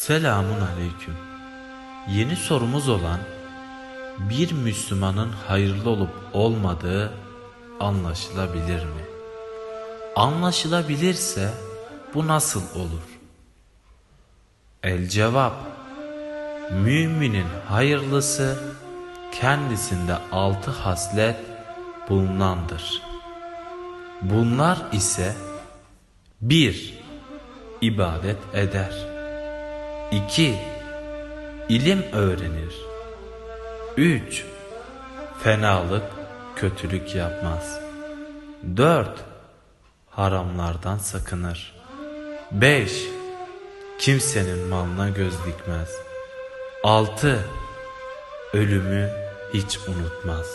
Selamun aleyküm. Yeni sorumuz olan bir Müslümanın hayırlı olup olmadığı anlaşılabilir mi? Anlaşılabilirse bu nasıl olur? El cevap Müminin hayırlısı kendisinde altı haslet bulunandır. Bunlar ise 1. ibadet eder. 2. İlim öğrenir. 3. Fenalık, kötülük yapmaz. 4. Haramlardan sakınır. 5. Kimsenin malına göz dikmez. 6. Ölümü hiç unutmaz.